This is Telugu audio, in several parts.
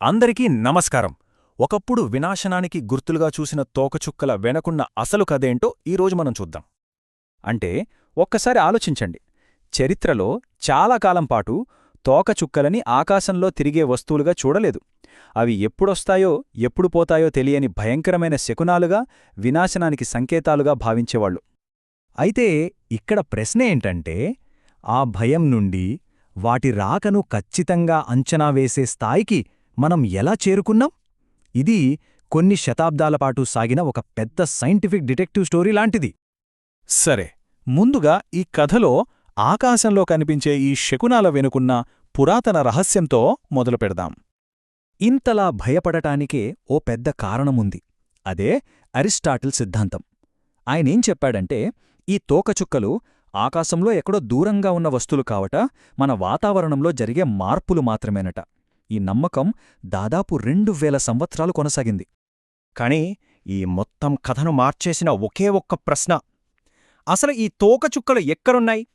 అందరికీ నమస్కారం. ఒకప్పుడు వినాశనానికి గుర్తులుగా చూసిన తోకచుక్కల వెనకున్న అసలు కథేంటో ఈరోజు మనం చూద్దాం. అంటే ఒక్కసారి ఆలోచించండి. చరిత్రలో చాలా కాలం పాటు తోకచుక్కలని ఆకాశంలో తిరిగే వస్తువులుగా చూడలేదు. అవి ఎప్పుడొస్తాయో ఎప్పుడు పోతాయో తెలియని భయంకరమైన శకునాలుగా వినాశనానికి సంకేతాలుగా భావించేవాళ్ళు అయితే ఇక్కడ ప్రశ్న ఏంటంటే ఆ భయం నుండి వాటి రాకను ఖచ్చితంగా అంచనా వేసే స్థాయికి మనం ఎలా చేరుకున్నాం? ఇది కొన్ని శతాబ్దాల పాటు సాగిన ఒక పెద్ద సైంటిఫిక్ డిటెక్టివ్ స్టోరీ లాంటిది. సరే ముందుగా ఈ కథలో ఆకాశంలో కనిపించే ఈ శకునాల వెనుకున్న పురాతన రహస్యంతో మొదలుపెడదాం ఇంతలా భయపడటానికే ఓ పెద్ద కారణముంది. అదే అరిస్టాటిల్ సిద్ధాంతం. ఆయనేం చెప్పాడంటే ఈ తోకచుక్కలు ఆకాశంలో ఎక్కడో దూరంగా ఉన్న వస్తువులు కావట మన వాతావరణంలో జరిగే మార్పులు మాత్రమేనట. ఈ నమ్మకం దాదాపు రెండు వేల సంవత్సరాలు కొనసాగింది. కాని ఈ మొత్తం కథను మార్చేసిన ఒకే ఒక్క ప్రశ్న. అసలు ఈ తోకచుక్కలు ఎక్కడున్నాయి?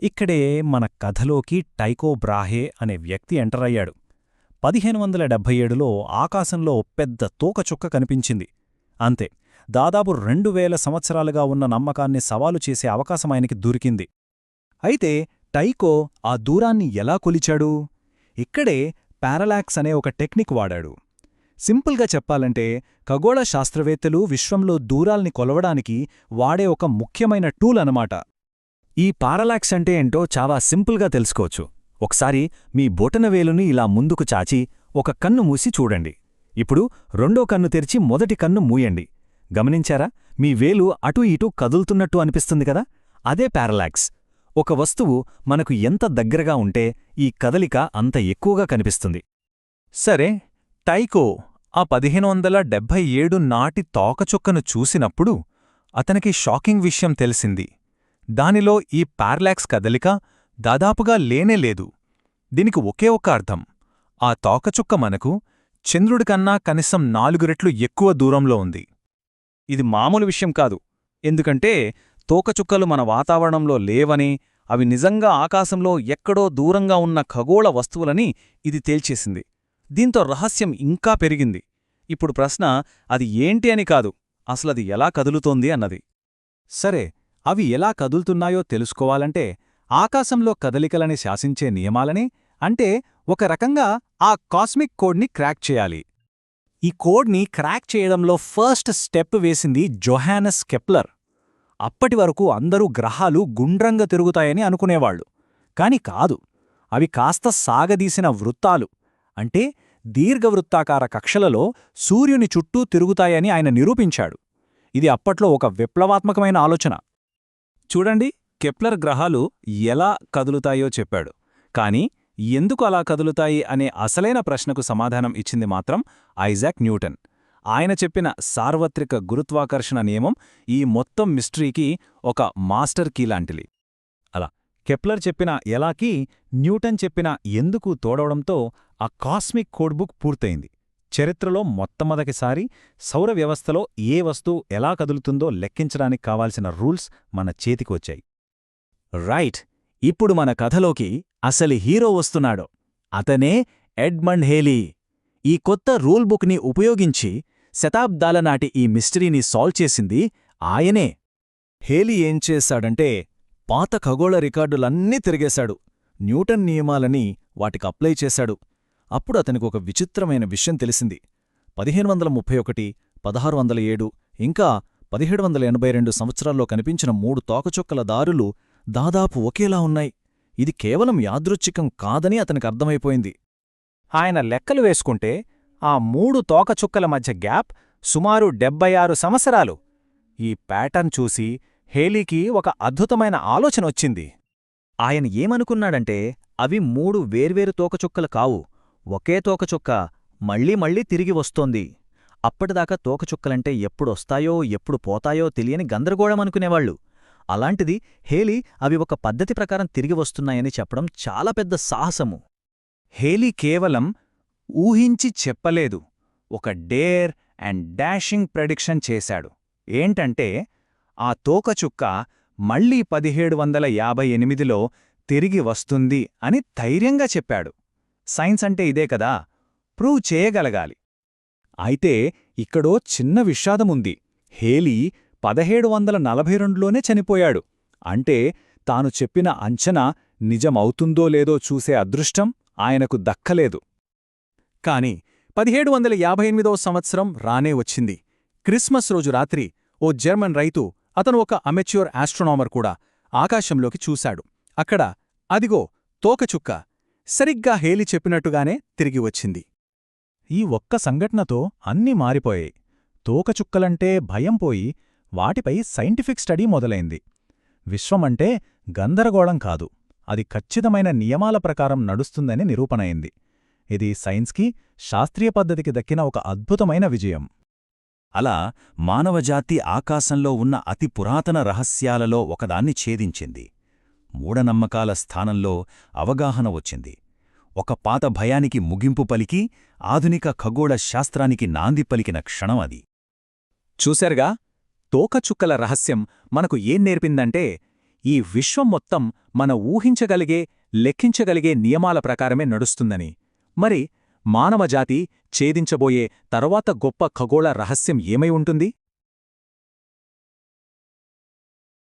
ఇక్కడే మన కథలోకి టైకో బ్రాహే అనే వ్యక్తి ఎంటర్ అయ్యాడు. పదిహేను వందల డెబ్భై ఏడులో ఆకాశంలో పెద్ద తోకచుక్క కనిపించింది. అంతే దాదాపు రెండు వేల సంవత్సరాలుగా ఉన్న నమ్మకాన్ని సవాలు చేసే అవకాశం ఆయనకి దొరికింది. అయితే టైకో ఆ దూరాన్ని ఎలా కొలిచాడు? ఇక్కడే పారలాక్స్ అనే ఒక టెక్నిక్ వాడాడు. సింపుల్గా చెప్పాలంటే ఖగోళ శాస్త్రవేత్తలు విశ్వంలో దూరాల్ని కొలవడానికి వాడే ఒక ముఖ్యమైన టూల్ అనమాట ఈ పారలాక్స్ అంటే ఏంటో చాలా సింపుల్గా తెలుసుకోవచ్చు. ఒకసారి మీ బొటనవేలుని ఇలా ముందుకు చాచి ఒక కన్ను మూసి చూడండి. ఇప్పుడు రెండో కన్ను తెరిచి మొదటి కన్ను మూయండి. గమనించారా? మీ వేలు అటూ ఇటూ కదులుతున్నట్టు అనిపిస్తుంది కదా? అదే పారలాక్స్. ఒక వస్తువు మనకు ఎంత దగ్గరగా ఉంటే ఈ కదలిక అంత ఎక్కువగా కనిపిస్తుంది. సరే టైకో ఆ పదిహేను వందల డెబ్భై ఏడు నాటి తోకచుక్కను చూసినప్పుడు అతనికి షాకింగ్ విషయం తెలిసింది. దానిలో ఈ పార్లాక్స్ కదలిక దాదాపుగా లేనేలేదు దీనికి ఒకే ఒక్క అర్థం. ఆ తోకచుక్క మనకు చంద్రుడికన్నా కనీసం నాలుగు రెట్లు ఎక్కువ దూరంలో ఉంది. ఇది మామూలు విషయం కాదు. ఎందుకంటే తోకచుక్కలు మన వాతావరణంలో లేవని అవి నిజంగా ఆకాశంలో ఎక్కడో దూరంగా ఉన్న ఖగోళ వస్తువులని ఇది తేల్చేసింది. దీంతో రహస్యం ఇంకా పెరిగింది. ఇప్పుడు ప్రశ్న అది ఏంటి అని కాదు అసలది ఎలా కదులుతోంది అన్నది. సరే అవి ఎలా కదులుతున్నాయో తెలుసుకోవాలంటే ఆకాశంలో కదలికలని శాసించే నియమాలని అంటే ఒక రకంగా ఆ కాస్మిక్ కోడ్ని క్రాక్ చేయాలి. ఈ కోడ్ని క్రాక్ చేయడంలో ఫస్ట్ స్టెప్ వేసింది జొహానస్ కెప్లర్. అప్పటి వరకు అందరూ గ్రహాలు గుండ్రంగా తిరుగుతాయని అనుకునేవాళ్ళు కాని కాదు అవి కాస్త సాగదీసిన వృత్తాలు. అంటే దీర్ఘవృత్తాకార కక్షలలో సూర్యుని చుట్టూ తిరుగుతాయని ఆయన నిరూపించాడు. ఇది అప్పట్లో ఒక విప్లవాత్మకమైన ఆలోచన. చూడండి కెప్లర్ గ్రహాలు ఎలా కదులుతాయో చెప్పాడు. కాని ఎందుకు అలా కదులుతాయి అనే అసలైన ప్రశ్నకు సమాధానం ఇచ్చింది మాత్రం ఐజాక్ న్యూటన్. ఆయన చెప్పిన సార్వత్రిక గురుత్వాకర్షణ నియమం ఈ మొత్తం మిస్టరీకి ఒక మాస్టర్ కీ లాంటిది. అలా కెప్లర్ చెప్పిన ఎలాకీ న్యూటన్ చెప్పిన ఎందుకు తోడవడంతో ఆ కాస్మిక్ కోడ్బుక్ పూర్తయింది. చరిత్రలో మొట్టమొదటిసారి సౌర వ్యవస్థలో ఏ వస్తువు ఎలా కదులుతుందో లెక్కించడానికి కావాల్సిన రూల్స్ మన చేతికొచ్చాయి రైట్ ఇప్పుడు మన కథలోకి అసలు హీరో వస్తున్నాడు. అతనే ఎడ్మండ్ హేలీ. ఈ కొత్త రూల్ బుక్ని ఉపయోగించి శతాబ్దాల నాటి ఈ మిస్టరీని సాల్వ్ చేసింది ఆయనే. హేలీ ఏం చేశాడంటే పాత ఖగోళ రికార్డులన్నీ తిరిగేశాడు. న్యూటన్ నియమాలని వాటికి అప్లై చేశాడు. అప్పుడు అతనికి ఒక విచిత్రమైన విషయం తెలిసింది. పదిహేను వందల ముప్పై ఒకటి పదహారు వందల ఏడు ఇంకా పదిహేడు వందల ఎనభై రెండు సంవత్సరాల్లో కనిపించిన మూడు తోకచుక్కల దారులు దాదాపు ఒకేలా ఉన్నాయి. ఇది కేవలం యాదృచ్ఛికం కాదని అతనికి అర్థమైపోయింది. ఆయన లెక్కలు వేసుకుంటే ఆ మూడు తోకచుక్కల మధ్య గ్యాప్ సుమారు డెబ్బై ఆరు సంవత్సరాలు. ఈ ప్యాటర్న్ చూసి హేలీకి ఒక అద్భుతమైన ఆలోచనొచ్చింది ఆయన ఏమనుకున్నాడంటే అవి మూడు వేర్వేరు తోకచుక్కలు కావు. ఒకే తోకచుక్క మళ్ళీ మళ్ళీ తిరిగి వస్తోంది. అప్పటిదాకా తోకచుక్కలంటే ఎప్పుడొస్తాయో ఎప్పుడు పోతాయో తెలియని గందరగోళమనుకునేవాళ్ళు అలాంటిది హేలీ అవి ఒక పద్ధతి ప్రకారం తిరిగి వస్తున్నాయని చెప్పడం చాలా పెద్ద సాహసము. హేలీ కేవలం ఊహించి చెప్పలేదు. ఒక డేర్ అండ్ డాషింగ్ ప్రెడిక్షన్ చేశాడు. ఏంటంటే ఆ తోకచుక్క మళ్ళీ పదిహేడు వందల యాభై ఎనిమిదిలో తిరిగి వస్తుంది అని ధైర్యంగా చెప్పాడు. సైన్స్ అంటే ఇదే కదా ప్రూవ్ చేయగలగాలి. అయితే ఇక్కడో చిన్న విషాదముంది. హేలీ పదహేడు వందల నలభై రెండులోనే చనిపోయాడు. అంటే తాను చెప్పిన అంచనా నిజమవుతుందో లేదో చూసే అదృష్టం ఆయనకు దక్కలేదు. కాని పదిహేడు వందల యాభై ఎనిమిదో సంవత్సరం రానే వచ్చింది. క్రిస్మస్ రోజు రాత్రి ఓ జర్మన్ రైతు అతను ఒక అమెచ్యూర్ ఆస్ట్రోనామర్ కూడా ఆకాశంలోకి చూశాడు. అక్కడ అదిగో తోకచుక్క సరిగ్గా హేలి చెప్పినట్టుగానే తిరిగి వచ్చింది. ఈ ఒక్క సంఘటనతో అన్నీ మారిపోయాయి. తోకచుక్కలంటే భయం పోయి వాటిపై సైంటిఫిక్ స్టడీ మొదలైంది. విశ్వమంటే గందరగోళం కాదు. అది ఖచ్చితమైన నియమాల ప్రకారం నడుస్తుందని నిరూపణయింది ఇది సైన్స్కి శాస్త్రీయ పద్ధతికి దక్కిన ఒక అద్భుతమైన విజయం. అలా మానవజాతి ఆకాశంలో ఉన్న అతి పురాతన రహస్యాలలో ఒకదాన్ని ఛేదించింది. మూఢనమ్మకాల స్థానంలో అవగాహన వచ్చింది. ఒక పాత భయానికి ముగింపు పలికి ఆధునిక ఖగోళ శాస్త్రానికి నాంది పలికిన క్షణం అది. చూశారుగా? తోకచుక్కల రహస్యం మనకు ఏం నేర్పిందంటే ఈ విశ్వం మొత్తం మన ఊహించగలిగే లెక్కించగలిగే నియమాల ప్రకారమే నడుస్తుందని. మరి మానవజాతి ఛేదించబోయే తరువాత గొప్ప ఖగోళ రహస్యం ఏమై ఉంటుంది?